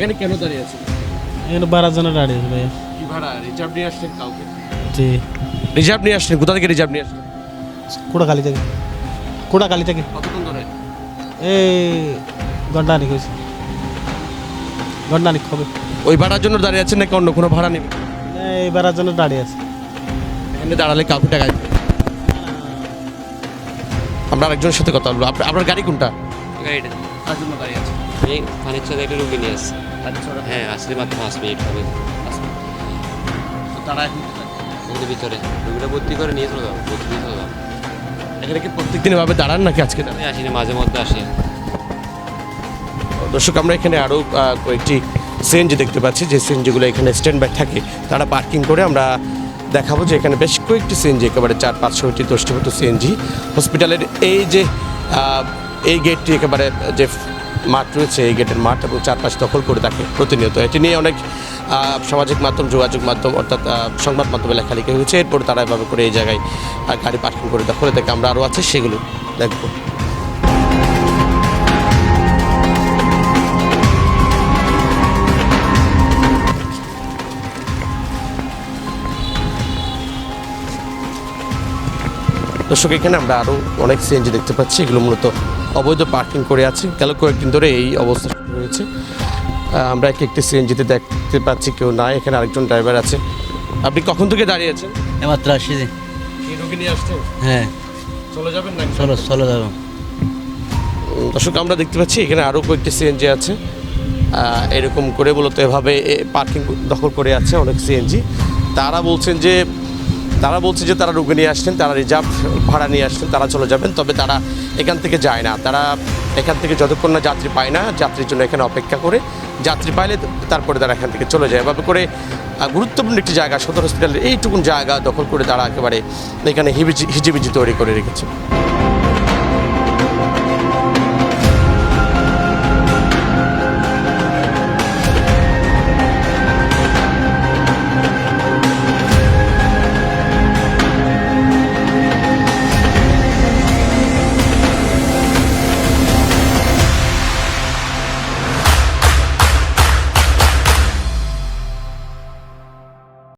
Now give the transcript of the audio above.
এখানে কেন দাঁড়িয়ে আছেন? এখানে বারো জনের দাঁড়িয়ে আছে ভাইয়া। কি ভাড়া? রিজার্ভ নিয়ে আসছেন কাউকে? জি। রিজার্ভ নিয়ে আসছেন কোথা থেকে রিজার্ভ নিয়ে আসছেন কোড়াকালি থেকে। কোড়াকালি থেকে। কতক্ষণ ধরে? এই গন্ডানিক হয়েছে। গন্ডানিক হবে। ওই ভাড়ার জন্য দাঁড়িয়ে আছেন নাকি অন্য কোনো ভাড়া নেবে এই বারো জনের দাঁড়িয়ে আছে। এখানে দাঁড়ালে কাউকে টাকা দিবে আমরা আরেকজনের সাথে কথা বলব। আপনার আপনার গাড়ি কোনটা? গাড়িটা। কার জন্য দাঁড়িয়ে আছে আমি খানিক সাথে একটা রুগী নিয়ে আসছি। হ্যাঁ আসলে মাত্র পাঁচ মিনিট হবে। তারা এখন ভিতরে। রুগীটা ভর্তি করে নিয়ে চলে যাব ভর্তি দিয়ে চলে যাব এখানে কি প্রত্যেকদিন এভাবে দাঁড়ান নাকি আজকে দাঁড়ান? আসি না মাঝে মধ্যে আসি। দর্শক আমরা এখানে আরও কয়েকটি সিএনজি দেখতে পাচ্ছি। যে সিএনজিগুলো এখানে স্ট্যান্ড বাই থাকে তারা পার্কিং করে আমরা দেখাবো যে এখানে বেশ কয়েকটি সিএনজি একেবারে চার পাঁচ ছয়টি দশটি মতো সিএনজি। হসপিটালের এই যে এই গেটটি একেবারে যে মাঠ রয়েছে, এই গেটের মাঠ এবং চারপাশ দখল করে থাকে প্রতিনিয়ত। এটি নিয়ে অনেক সামাজিক মাধ্যম, যোগাযোগ মাধ্যম অর্থাৎ সংবাদ মাধ্যমে লেখালেখি হয়েছে। এরপর তারা এভাবে করে এই জায়গায় গাড়ি পার্কিং করে দখলে থাকে। আমরা আরও আছে, সেগুলো দেখব। দর্শক, এখানে আমরা আরও অনেক সিএনজি দেখতে পাচ্ছি। এগুলো মূলত অবৈধ পার্কিং করে আছে। গেল কয়েকদিন ধরে এই অবস্থা শুরু হয়েছে। আমরা এক একটি সিএনজিতে দেখতে পাচ্ছি কেউ নাই। এখানে আরেকজন ড্রাইভার আছে। আপনি কখন থেকে দাঁড়িয়ে আছেন? এমাত্র আসি যে রোগী নিয়ে আসছেন? হ্যাঁ। চলে যাবেন না চলো চলো যাব। দর্শক আমরা দেখতে পাচ্ছি এখানে আরও কয়েকটি সিএনজি আছে। এরকম করে মূলত এভাবে পার্কিং দখল করে আছে অনেক সিএনজি। তারা বলছেন যে তারা বলছে যে তারা রুগী নিয়ে আসছেন, তারা রিজার্ভ ভাড়া নিয়ে আসছেন, তারা চলে যাবেন, তবে তারা এখান থেকে যায় না। তারা এখান থেকে যতক্ষণ না যাত্রী পায় না, যাত্রীর জন্য এখানে অপেক্ষা করে যাত্রী পাইলে তারপরে তারা এখান থেকে চলে যায়। এভাবে করে গুরুত্বপূর্ণ একটি জায়গা, সদর হসপিটালের এইটুকুন জায়গা দখল করে তারা একেবারে এখানে হিজিবিজি তৈরি করে রেখেছে।